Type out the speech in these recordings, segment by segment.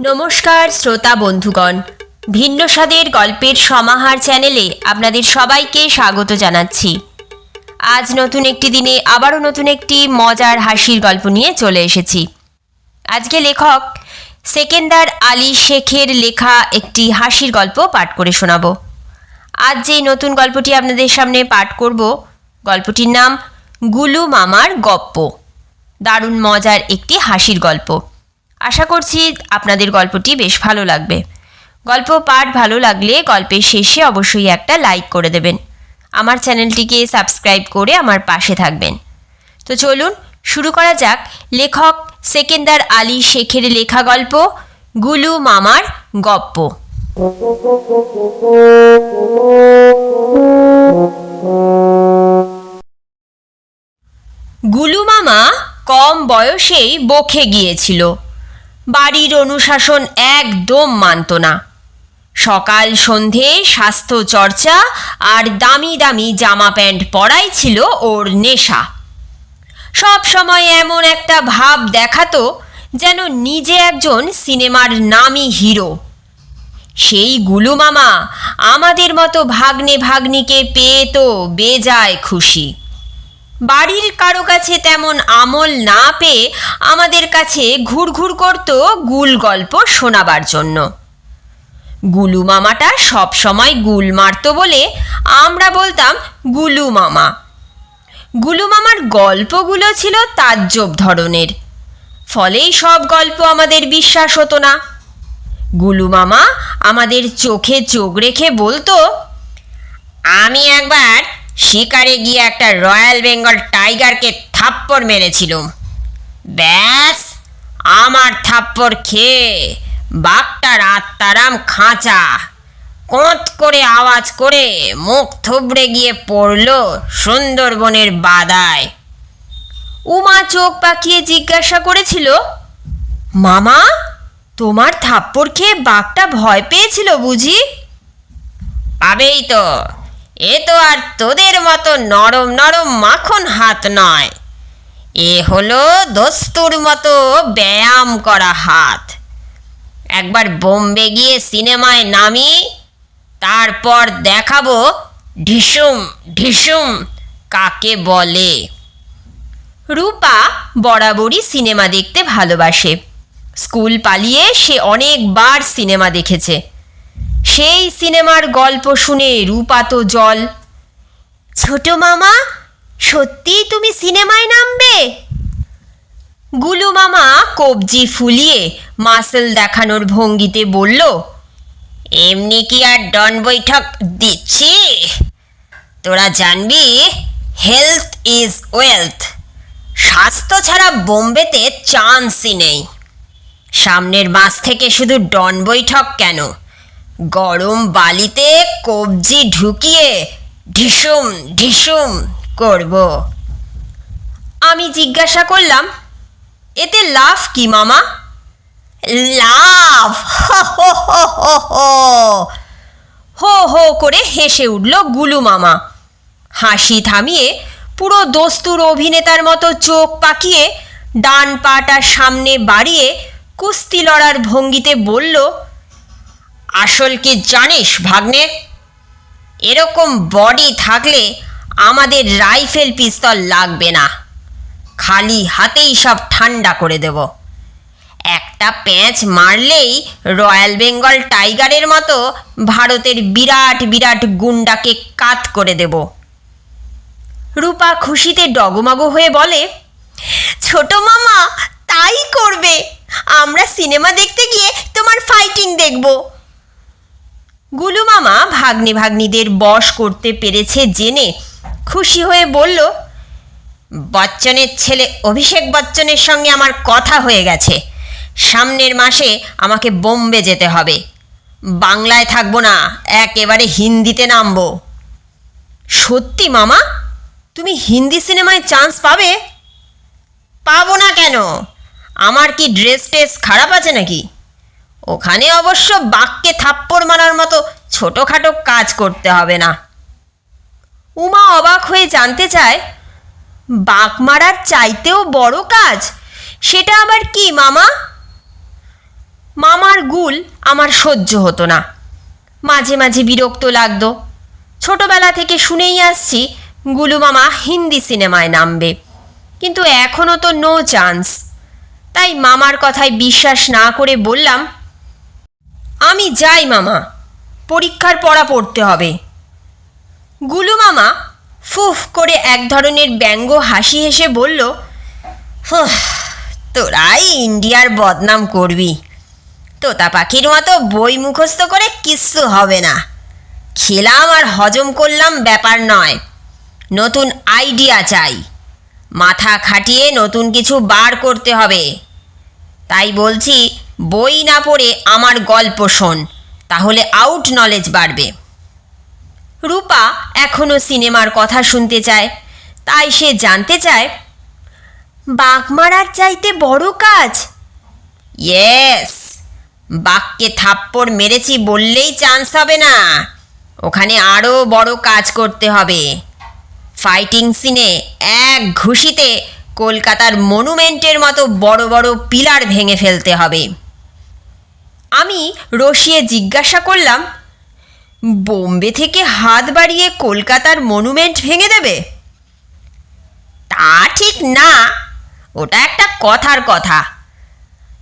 নমস্কার শ্রোতা বন্ধুগণ। ভিন্ন স্বাদের গল্পের সমাহার চ্যানেলে আপনাদের সবাইকে স্বাগত জানাচ্ছি। আজ নতুন একটি দিনে আবারও নতুন একটি মজার হাসির গল্প নিয়ে চলে এসেছি। আজকে লেখক সেকেন্দার আলী শেখের লেখা একটি হাসির গল্প পাঠ করে শোনাবো। আজ যে নতুন গল্পটি আপনাদের সামনে পাঠ করব, গল্পটির নাম গুলু মামার গপ্প। দারুণ মজার একটি হাসির গল্প। আশা করছি আপনাদের গল্পটি বেশ ভালো লাগবে। গল্প পাঠ ভালো লাগলে গল্পের শেষে অবশ্যই একটা লাইক করে দেবেন। আমার চ্যানেলটিকে সাবস্ক্রাইব করে আমার পাশে থাকবেন। তো চলুন, শুরু করা যাক লেখক সেকেন্দার আলী শেখের লেখা গল্প, গুলু মামার গপ্প। গুলু মামা কম বয়সেই বখে গিয়েছিল। বাড়ির অনুশাসন একদম মানত না। সকাল, সন্ধে, স্বাস্থ্য চর্চা আর দামি দামি জামা প্যান্ট পরাই ছিল ওর নেশা। সব সময় এমন একটা ভাব দেখাতো যেন নিজে একজন সিনেমার নামী হিরো। সেই গুলু মামা আমাদের মতো ভাগ্নে ভাগ্নিকে পেয়ে তো বেজায় খুশি। বাড়ির কারও কাছে তেমন আমল না পেয়ে আমাদের কাছে ঘুরঘুর করত গুল গল্প শোনাবার জন্য। গুলু মামাটা সব সময় গুল মারতো বলে আমরা বলতাম গুলু মামা। গুলু মামার গল্পগুলো ছিল তাজ্জব ধরনের। ফলেই সব গল্প আমাদের বিশ্বাস হতো না। গুলু মামা আমাদের চোখে চোখ রেখে বলতো, আমি একবার শিকারে গিয়ে একটা রয়্যাল বেঙ্গল টাইগারকে থাপ্পড় মেরেছিলুম ব্যাস, আমার থাপ্পড় খেয়ে বাঘটার আত্মারাম খাঁচা। কোঁত করে আওয়াজ করে মুখ থুবড়ে গিয়ে পড়ল সুন্দরবনের বাদায় উমা চোখ পাকিয়ে জিজ্ঞাসা করেছিল, মামা, তোমার থাপ্পড় খেয়ে বাঘটা ভয় পেয়েছিল বুঝি? পাবেই তো। এ তো আর তোদের মতো নরম নরম মাখন হাত নয়। এ হলো দস্তুর মতো ব্যায়াম করা হাত। একবার বোম্বে গিয়ে সিনেমায় নামি, তারপর দেখাবো ঢিসুম ঢিসুম কাকে বলে। রূপা বরাবরই সিনেমা দেখতে ভালোবাসে। স্কুল পালিয়ে সে অনেকবার সিনেমা দেখেছে। সেই সিনেমার গল্প শুনে রূপা তো জল। ছোট মামা, সত্যিই তুমি সিনেমায় নামবে? গুলু মামা কবজি ফুলিয়ে মাসেল দেখানোর ভঙ্গিতে বলল, এমনি কি আর ডন বৈঠক দিচ্ছি? তোরা জানবি, হেলথ ইজ ওয়েলথ। স্বাস্থ্য ছাড়া বোম্বেতে চান্সই নেই। সামনের মাস থেকে শুধু ডন বৈঠক কেন? গরম বালিতে কবজি ঢুকিয়ে ঢিসুম ঢিসুম করব। আমি জিজ্ঞাসা করলাম, এতে লাভ কি মামা? লাভ? হো হো করে হেসে উঠল গুলু মামা। হাসি থামিয়ে পুরো দস্তুর অভিনেতার মতো চোখ পাকিয়ে ডান পাটা সামনে বাড়িয়ে কুস্তি লড়ার ভঙ্গিতে বলল আসল কি জানিস, ভাগ্নে? এরকম বডি থাকলে আমাদের রাইফেল পিস্তল লাগবে না। খালি হাতেই সব ঠান্ডা করে দেব। একটা প্যাঁচ মারলেই রয়্যাল বেঙ্গল টাইগারের মতো ভারতের বিরাট বিরাট গুন্ডাকে কাত করে দেব। রূপা খুশিতে ডগমগ হয়ে বলে, ছোট মামা, তাই করবে। আমরা সিনেমা দেখতে গিয়ে তোমার ফাইটিং দেখব। গুলু মামা ভাগ্নে ভাগ্নিদের বশ করতে পেরেছে জেনে খুশি হয়ে বলল, বচ্চনের ছেলে অভিষেক বচ্চনের সঙ্গে আমার কথা হয়ে গেছে। সামনের মাসে আমাকে বোম্বে যেতে হবে। বাংলায় থাকব না, একেবারে হিন্দিতে নামবো। সত্যি মামা? তুমি হিন্দি সিনেমায় চান্স পাবে? পাবো না কেন? আমার কি ড্রেস টেস খারাপ আছে নাকি? ওখানে অবশ্য বাঘকে থাপ্পড় মারার মতো ছোটোখাটো কাজ করতে হবে না। উমা অবাক হয়ে জানতে চায় বাঘ মারার চাইতেও বড় কাজ? সেটা আবার কি, মামা? মামার গুল আমার সহ্য হতো না। মাঝে মাঝে বিরক্ত লাগতো। ছোটবেলা থেকে শুনেই আসছি, গুলু মামা হিন্দি সিনেমায় নামবে। কিন্তু এখনও তো নো চান্স তাই মামার কথায় বিশ্বাস না করে বললাম আমি যাই মামা। পরীক্ষার পড়া পড়তে হবে। গুলু মামা ফুফ করে এক ধরনের ব্যঙ্গ হাসি হেসে বলল "হুঁ, তোরাই ইন্ডিয়ার বদনাম করবি। তোতা পাখির মতো বই মুখস্থ করে কিচ্ছু হবে না। খেলাম আর হজম করলাম ব্যাপার নয়। নতুন আইডিয়া চাই। মাথা খাটিয়ে নতুন কিছু বার করতে হবে। তাই বলছি বই না পড়ে আমার গল্প শোন, তাহলে আউট নলেজ বাড়বে। রূপা এখনও সিনেমার কথা শুনতে চায়, তাই সে জানতে চায়, বাঘ মারার চাইতে বড় কাজ? ইয়েস বাঘকে থাপ্পড় মেরেছি বললেই চান্স হবে না। ওখানে আরও বড় কাজ করতে হবে। ফাইটিং সিনে এক ঘুষিতে কলকাতার মনুমেন্টের মতো বড় বড় পিলার ভেঙে ফেলতে হবে। আমি রসিয়ে জিজ্ঞাসা করলাম, বোম্বে থেকে হাত বাড়িয়ে কলকাতার মনুমেন্ট ভেঙে দেবে? তা ঠিক না, ওটা একটা কথার কথা।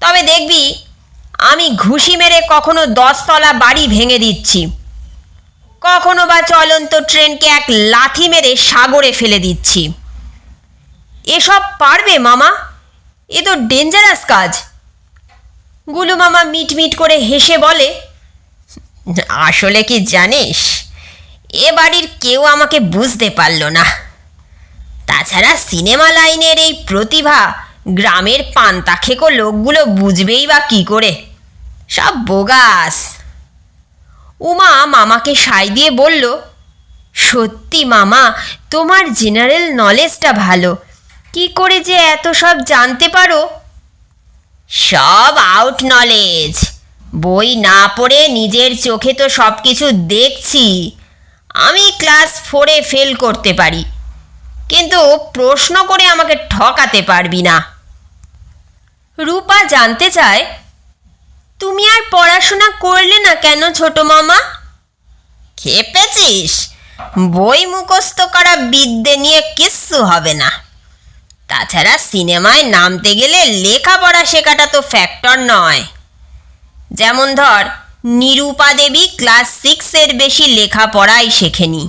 তবে দেখবি, আমি ঘুষি মেরে কখনো দশতলা বাড়ি ভেঙে দিচ্ছি। কখনো বা চলন্ত ট্রেনকে এক লাথি মেরে সাগরে ফেলে দিচ্ছি। এসব পারবে, মামা? এ তো ডেঞ্জারাস কাজ। গুলু মামা মিট মিট করে হেসে বলে, আসলে কি জানিস, এ বাড়ির কেউ আমাকে বুঝতে পারল না। তাছাড়া সিনেমা লাইনের এই প্রতিভা গ্রামের পান্তা খেকো লোকগুলো বুঝবেই বা কি করে। সব বোগাস। উমা মামাকে সাই দিয়ে বলল, সত্যি মামা, তোমার জেনারেল নলেজটা ভালো। কি করে যে এত সব জানতে পারো? সব আউট নলেজ বই না পড়ে নিজের চোখে তো সব কিছু দেখছি। আমি ক্লাস ফোরে ফেল করতে পারি। কিন্তু প্রশ্ন করে আমাকে ঠকাতে পারবি না। রূপা জানতে চায়, তুমি আর পড়াশোনা করলে না কেন ছোট মামা? খেপেছিস। বই মুখস্থ করা বিদ্যে নিয়ে কিচ্ছু হবে না। তাছাড়া সিনেমায় নামতে গেলে লেখাপড়া শেখাটা তো ফ্যাক্টর নয়। যেমন ধর, নিরূপা দেবী ক্লাস সিক্সের বেশি লেখাপড়াই শেখেনি।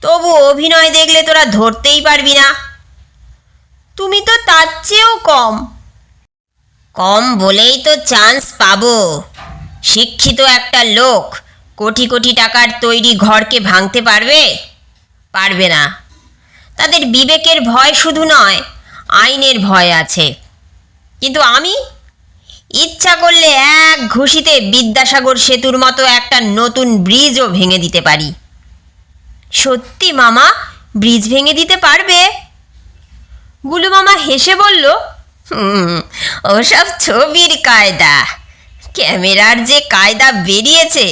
তবু অভিনয় দেখলে তোরা ধরতেই পারবি না। তুমি তো তার চেয়েও কম। কম বলেই তো চান্স পাবো। শিক্ষিত একটা লোক কোটি কোটি টাকার তৈরি ঘরকে ভাঙতে পারবে? পারবে না। তাদের বিবেকের ভয় শুধু নয়, আইনের ভয় আছে। কিন্তু আমি? ইচ্ছা করলে এক ঘুষিতে বিদ্যাসাগর সেতুর মতো একটা নতুন ব্রিজও ভেঙে দিতে পারি। সত্যি মামা, ব্রিজ ভেঙে দিতে পারবে? গুলু মামা হেসে বলল ওসব ছবির কায়দা। ক্যামেরার যে কায়দা বেরিয়েছে,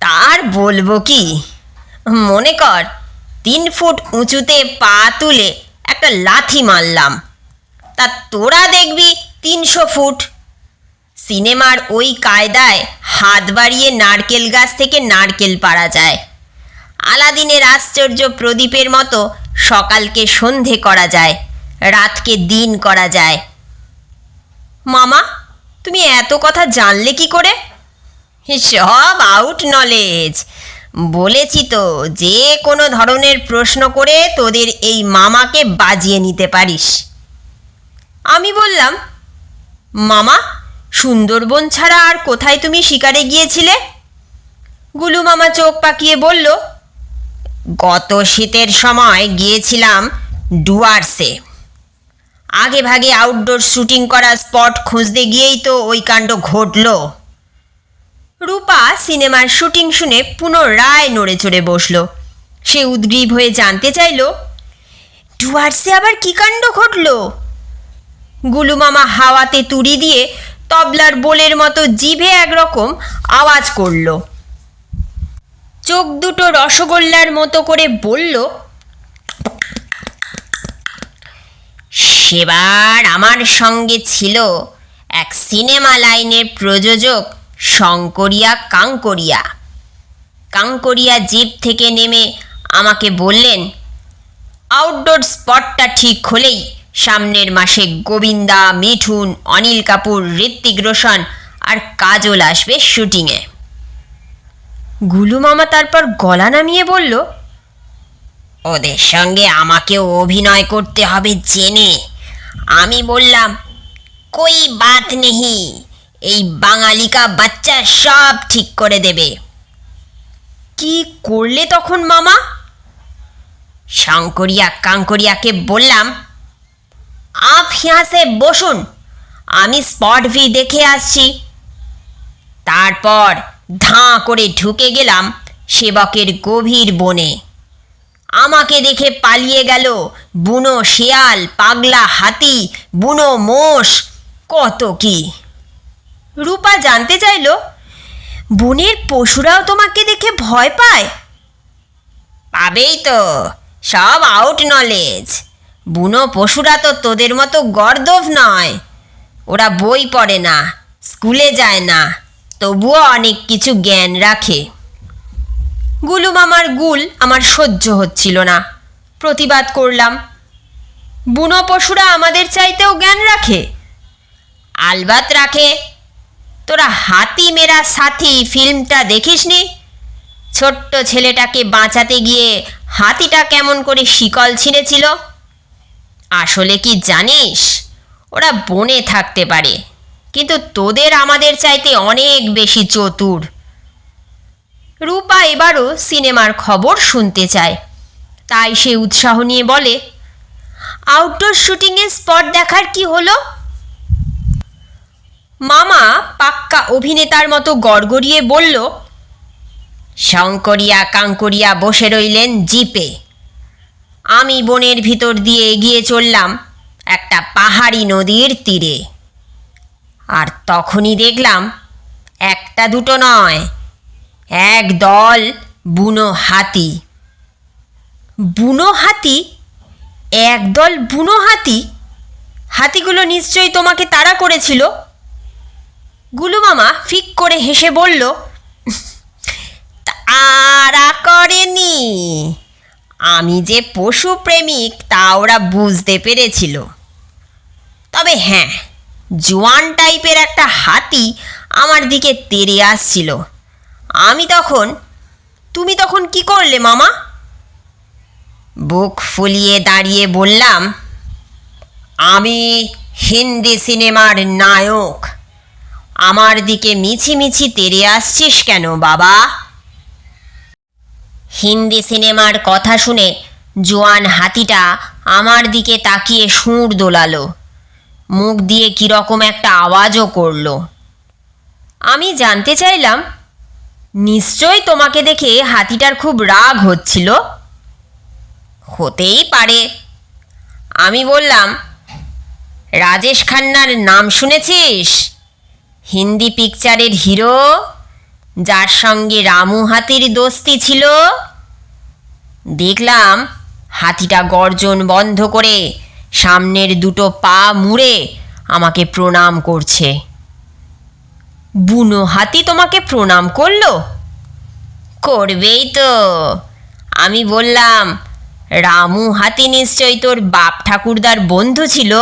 তার বলব কি? মনে কর তিন ফুট উঁচুতে পা তুলে একটা লাথি মারলাম। তা তোরা দেখবি তিনশো ফুট। সিনেমার ওই কায়দায় হাত বাড়িয়ে নারকেল গাছ থেকে নারকেল পাড়া যায়। আলাদিনের আশ্চর্য প্রদীপের মতো সকালকে সন্ধে করা যায়, রাতকে দিন করা যায়। মামা, তুমি এত কথা জানলে কি করে? সব আউট নলেজ বলেছি তো, যে কোনো ধরনের প্রশ্ন করে তোদের এই মামাকে বাজিয়ে নিতে পারিস। আমি বললাম, মামা, সুন্দরবন ছাড়া আর কোথায় তুমি শিকারে গিয়েছিলে? গুলু মামা চোখ পাকিয়ে বলল, গত শীতের সময় গিয়েছিলাম ডুয়ার্সে। আগে ভাগে আউটডোর শুটিং করা স্পট খুঁজতে গিয়েই তো ওই কাণ্ড ঘটল। রূপা সিনেমার শুটিং শুনে পুনরায় নড়ে চড়ে বসল। সে উদ্গ্রীব হয়ে জানতে চাইল, ডুয়ার্সে আবার কি কাণ্ড ঘটল? গুলু মামা হাওয়াতে তুড়ি দিয়ে তবলার বোলের মতো জিভে একরকম আওয়াজ করল। চোখ দুটো রসগোল্লার মতো করে বলল, সেবার আমার সঙ্গে ছিল এক সিনেমা লাইনের প্রযোজক শঙ্করিয়া কাঙ্করিয়া। কাঙ্করিয়া জিপ থেকে নেমে আমাকে বললেন, আউটডোর স্পটটা ঠিক হলেই সামনের মাসে গোবিন্দা, মিঠুন, অনিল কাপুর, ঋত্বিক রোশন আর কাজল আসবে শুটিংয়ে। গুলু মামা তারপর গলা নামিয়ে বলল, ওদের সঙ্গে আমাকেও অভিনয় করতে হবে জেনে। আমি বললাম, কই বাত নেহি? এই বাঙালিকা বাচ্চা সব ঠিক করে দেবে। কি করলে তখন, মামা? শঙ্করিয়া কাঙ্করিয়াকে বললাম, আপ হিয়াসে বসুন, আমি স্পট ভি দেখে আসছি। তারপর ধাঁ করে ঢুকে গেলাম সেবকের গভীর বনে। আমাকে দেখে পালিয়ে গেল বুনো শেয়াল, পাগলা হাতি, বুনো মোষ, কত কি! রূপা জানতে চাইল, বনের পশুরাও তোমাকে দেখে ভয় পায়? পাবেই তো, সব আউট নলেজ বুনো পশুরা তো তোদের মতো গর্দভ নয়। ওরা বই পড়ে না, স্কুলে যায় না, তবুও অনেক কিছু জ্ঞান রাখে। গুলু মামার গুল আমার সহ্য হচ্ছিল না, প্রতিবাদ করলাম। বুনো পশুরা আমাদের চাইতেও জ্ঞান রাখে? আলবাত রাখে তোরা হাতি মেরা সাথী ফিল্মটা দেখিসনি ছোট্ট ছেলেটাকে বাঁচাতে গিয়ে হাতিটা কেমন করে শিকল ছিঁড়েছিল? আসলে কি জানিস, ওরা বনে থাকতে পারে, কিন্তু তোদের আমাদের চাইতে অনেক বেশি চতুর। রূপা এবারও সিনেমার খবর শুনতে চায়, তাই সে উৎসাহ নিয়ে বলে আউটডোর শুটিংয়ের স্পট দেখার কি হলো? মামা পাক্কা অভিনেতার মতো গড়গড়িয়ে বলল, শঙ্করিয়া কাঙ্করিয়া বসে রইলেন জিপে। আমি বনের ভিতর দিয়ে এগিয়ে চললাম একটা পাহাড়ি নদীর তীরে। আর তখনই দেখলাম একটা দুটো নয়, এক দল বুনো হাতি। বুনো হাতি? একদল বুনো হাতি? হাতিগুলো নিশ্চয়ই তোমাকে তাড়া করেছিল? গুলু মামা ফিক করে হেসে বলল, তারা করেনি। আমি যে পশু প্রেমিক, তা ওরা বুঝতে পেরেছিল। তবে হ্যাঁ জোয়ান টাইপের একটা হাতি আমার দিকে তেড়ে আসছিল। আমি তখন, তুমি তখন কি করলে মামা? বুক ফুলিয়ে দাঁড়িয়ে বললাম, আমি হিন্দি সিনেমার নায়ক। আমার দিকে মিছিমিছি তেড়ে আসছিস কেন, বাবা? হিন্দি সিনেমার কথা শুনে জোয়ান হাতিটা আমার দিকে তাকিয়ে সুর দোলালো। মুখ দিয়ে কীরকম একটা আওয়াজও করল। আমি জানতে চাইলাম নিশ্চয় তোমাকে দেখে হাতিটার খুব রাগ হচ্ছিল? হতেই পারে। আমি বললাম, রাজেশ খান্নার নাম শুনেছিস? হিন্দি পিকচারের হিরো যার সঙ্গে রামু হাতির দোস্তি ছিল। দেখলাম হাতিটা গর্জন বন্ধ করে সামনের দুটো পা মুড়ে আমাকে প্রণাম করছে। বুনো হাতি তোমাকে প্রণাম করল? করবেই তো। আমি বললাম, রামু হাতি নিশ্চয়ই তোর বাপ ঠাকুরদার বন্ধু ছিল?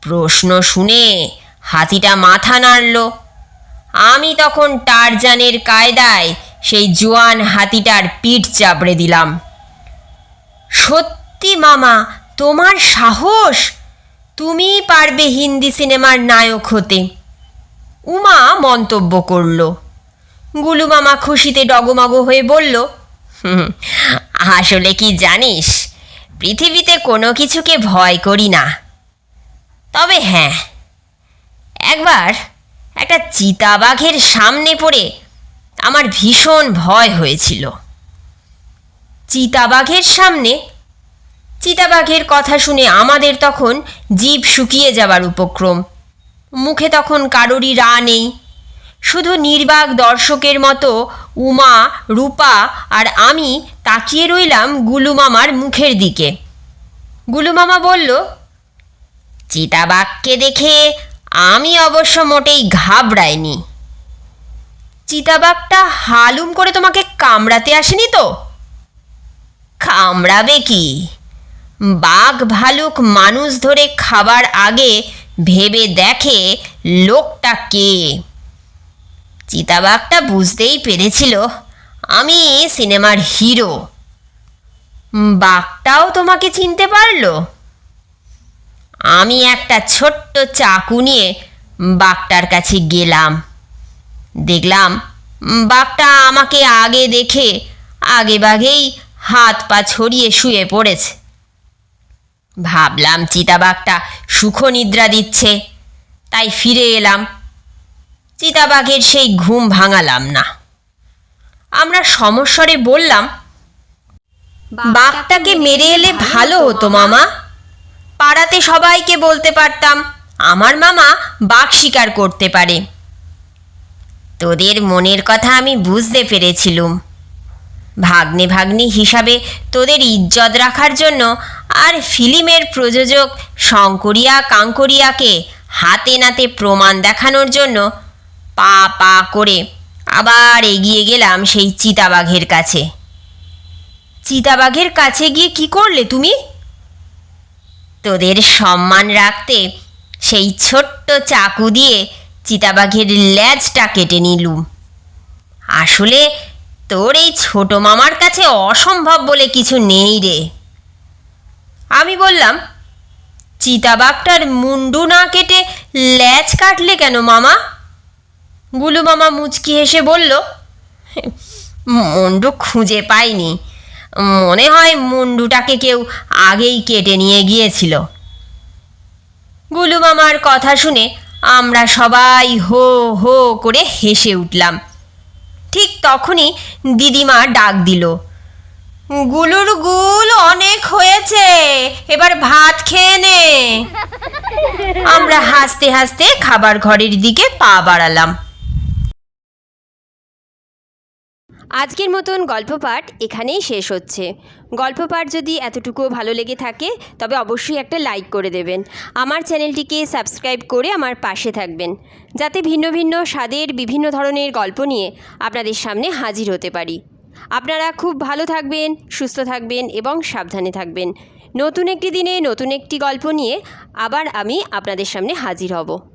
প্রশ্ন শুনে হাতিটা মাথা নাড়ল। আমি তখন টারজানের কায়দায় সেই জোয়ান হাতিটার পিঠ চাপড়ে দিলাম। সত্যি মামা তোমার সাহস? তুমিই পারবে হিন্দি সিনেমার নায়ক হতে। উমা মন্তব্য করল। গুলু মামা খুশিতে ডগমগ হয়ে বলল "হুম, আসলে কি জানিস পৃথিবীতে কোনো কিছুকে ভয় করি না। তবে হ্যাঁ একবার একটা চিতাবাঘের সামনে পড়ে আমার ভীষণ ভয় হয়েছিল। চিতাবাঘের সামনে, চিতাবাঘের কথা শুনে আমাদের তখন জীব শুকিয়ে যাবার উপক্রম। মুখে তখন কারোরই রা নেই। শুধু নির্বাক দর্শকের মতো উমা, রূপা আর আমি তাকিয়ে রইলাম গুলু মামার মুখের দিকে। গুলু মামা বলল, চিতাবাঘকে দেখে আমি অবশ্য মোটেই ঘাবড়াইনি। চিতাবাঘটা হালুম করে তোমাকে কামড়াতে আসেনি তো? কামড়াবে কি? বাঘ ভালুক মানুষ ধরে খাবার আগে ভেবে দেখে লোকটা কে? চিতাবাঘটা বুঝতেই পেরেছিল আমি সিনেমার হিরো। বাঘটাও তোমাকে চিনতে পারল? আমি একটা ছোট্ট চাকু নিয়ে বাঘটার কাছে গেলাম। দেখলাম বাঘটা আমাকে আগে দেখে আগে বাঘেই হাত পা ছড়িয়ে শুয়ে পড়েছে। ভাবলাম চিতাবাঘটা সুখ নিদ্রা দিচ্ছে। তাই ফিরে এলাম। চিতাবাঘের সেই ঘুম ভাঙালাম না। আমরা সমস্বরে বললাম বাঘটাকে মেরে এলে ভালো হতো মামা। পাড়াতে সবাইকে বলতে পারতাম, আমার মামা বাঘ শিকার করতে পারে। তোদের মনের কথা আমি বুঝতে পেরেছিলুম। ভাগ্নে ভাগ্নি হিসাবে তোদের ইজ্জত রাখার জন্য আর ফিল্মের প্রযোজক শঙ্করিয়া কাঙ্করিয়াকে হাতে নাতে প্রমাণ দেখানোর জন্য পা পা করে আবার এগিয়ে গেলাম সেই চিতাবাঘের কাছে। চিতাবাঘের কাছে গিয়ে কি করলে তুমি? তোদের সম্মান রাখতে সেই ছোট্ট চাকু দিয়ে চিতাবাঘের ল্যাজটা কেটে নিলুম আসলে তোর এই ছোট মামার কাছে অসম্ভব বলে কিছু নেই রে। আমি বললাম, চিতাবাঘটার মুন্ডু না কেটে ল্যাজ কাটলে কেন মামা? গুলু মামা মুচকি হেসে বলল, মুন্ডু খুঁজে পাইনি। মনে হয় মুন্ডুটাকে কেউ আগেই কেটে নিয়ে গিয়েছিল। গুলু মামার কথা শুনে আমরা সবাই হো হো করে হেসে উঠলাম। ঠিক তখনই দিদিমা ডাক দিল, গুলুর গুল অনেক হয়েছে, এবার ভাত খেয়ে নে। আমরা হাসতে হাসতে খাবার ঘরের দিকে পা বাড়ালাম। আজকের মতন গল্প পাঠ এখানেই শেষ হচ্ছে। গল্প পাঠ যদি এতটুকুও ভালো লেগে থাকে, তবে অবশ্যই একটা লাইক করে দেবেন। আমার চ্যানেলটিকে সাবস্ক্রাইব করে আমার পাশে থাকবেন। যাতে ভিন্ন ভিন্ন স্বাদের বিভিন্ন ধরনের গল্প নিয়ে আপনাদের সামনে হাজির হতে পারি। আপনারা খুব ভালো থাকবেন, সুস্থ থাকবেন এবং সাবধানে থাকবেন। নতুন একটি দিনে নতুন একটি গল্প নিয়ে আবার আমি আপনাদের সামনে হাজির হব।